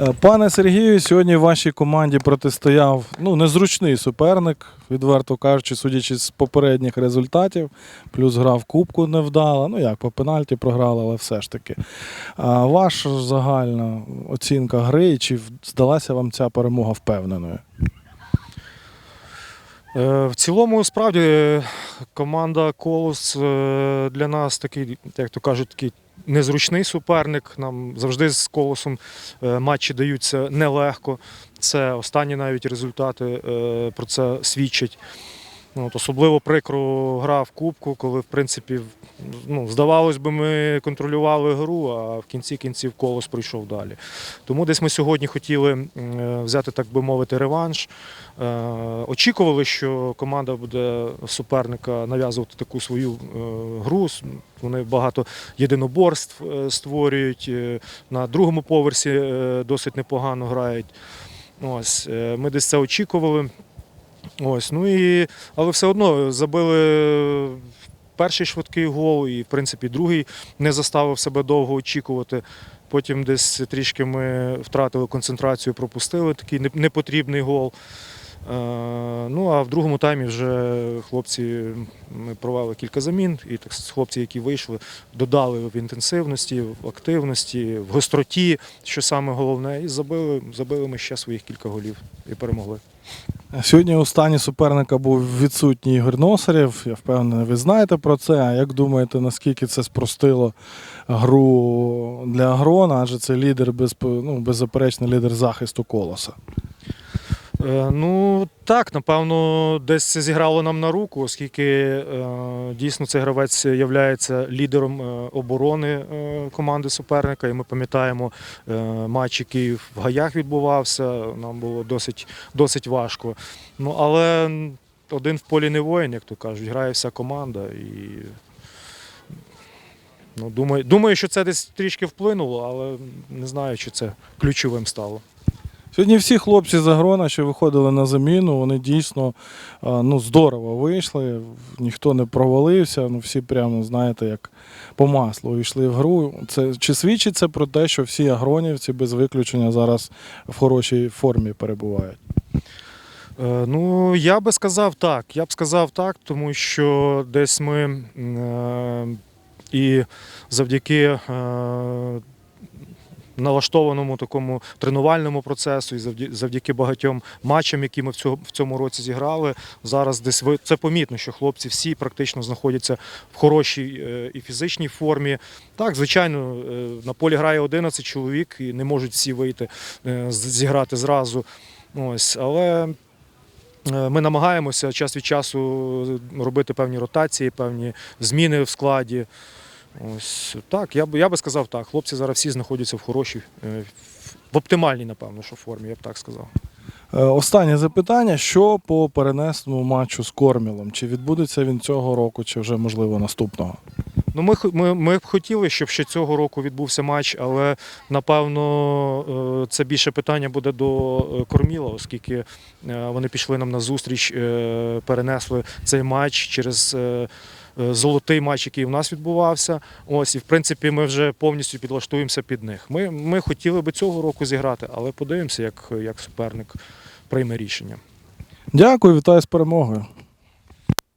Е, Пане Сергію, сьогодні в вашій команді протистояв ну, незручний суперник, відверто кажучи, судячи з попередніх результатів. Плюс гра в кубку невдала. Ну як, по пенальті програли, але все ж таки. А ваша загальна оцінка гри, чи здалася вам ця перемога впевненою? Е, В цілому, справді, команда Колос е, для нас такий, як то кажуть, такий незручний суперник. Нам завжди з Колосом е, матчі даються нелегко. Це останні навіть результати е, про це свідчать. Ну, От особливо прикро гра в Кубку, коли, в принципі, ну, здавалось би, ми контролювали гру, а в кінці кінців колос пройшов далі. Тому десь ми сьогодні хотіли е, взяти, так би мовити, реванш. Е, Очікували, що команда буде суперника нав'язувати таку свою е, гру. Вони багато єдиноборств створюють. На другому поверсі досить непогано грають. Ось, ми десь це очікували. Ось, ну і, але все одно забили перший швидкий гол, і, в принципі, другий не заставив себе довго очікувати. Потім десь трішки ми втратили концентрацію, пропустили такий непотрібний гол. Е, Ну а в другому таймі вже хлопці ми провели кілька замін, і так хлопці, які вийшли, додали в інтенсивності, в активності, в гостроті, що саме головне, і забили, забили ми ще своїх кілька голів і перемогли. Сьогодні у стані суперника був відсутній Ігор Носарєв. Я впевнений, ви знаєте про це. А як думаєте, наскільки це спростило гру для Агрона? Адже це лідер без, ну, беззаперечний лідер захисту колоса. Е, Ну так, напевно, десь це зіграло нам на руку, оскільки е, дійсно цей гравець є лідером е, оборони команди суперника. І ми пам'ятаємо матч, який в гаях відбувався. Нам було досить, досить важко. Ну але один в полі не воїн, як то кажуть, грає вся команда. І ну, думаю, думаю, що це десь трішки вплинуло, але не знаю, чи це ключовим стало. Сьогодні всі хлопці з Агрона, що виходили на заміну, вони дійсно ну, здорово вийшли, ніхто не провалився, ну, всі прямо, знаєте, як по маслу йшли в гру. Це, чи свідчить це про те, що всі агронівці без виключення зараз в хорошій формі перебувають? Е, Ну, я би сказав так. Я б сказав так, тому що десь ми е, і завдяки е, налаштованому такому тренувальному процесу, і завдя- завдяки багатьом матчам, які ми в цьому, році зіграли, зараз десь це помітно, що хлопці всі практично знаходяться в хорошій е, і фізичній формі. Так, звичайно, е, на полі грає 11 чоловік і не можуть всі вийти е, зіграти зразу. Ось, але Ми намагаємося час від часу робити певні ротації, певні зміни в складі. Ось так, я б я би сказав так. Хлопці зараз всі знаходяться в хорошій, е, в оптимальній, напевно, що формі, я б так сказав. Е, Останнє запитання: що по перенесному матчу з Кормілом? Чи відбудеться він цього року, чи вже можливо наступного? Ну, ми, ми, ми б хотіли, щоб ще цього року відбувся матч, але напевно е, це більше питання буде до Корміла, оскільки вони пішли нам на зустріч, перенесли цей матч через. Е, Золотий матч, який в нас відбувався. Ось, і в принципі, ми вже повністю підлаштуємося під них. Ми, ми хотіли би цього року зіграти, але подивимося, як, як суперник прийме рішення. Дякую, вітаю з перемогою.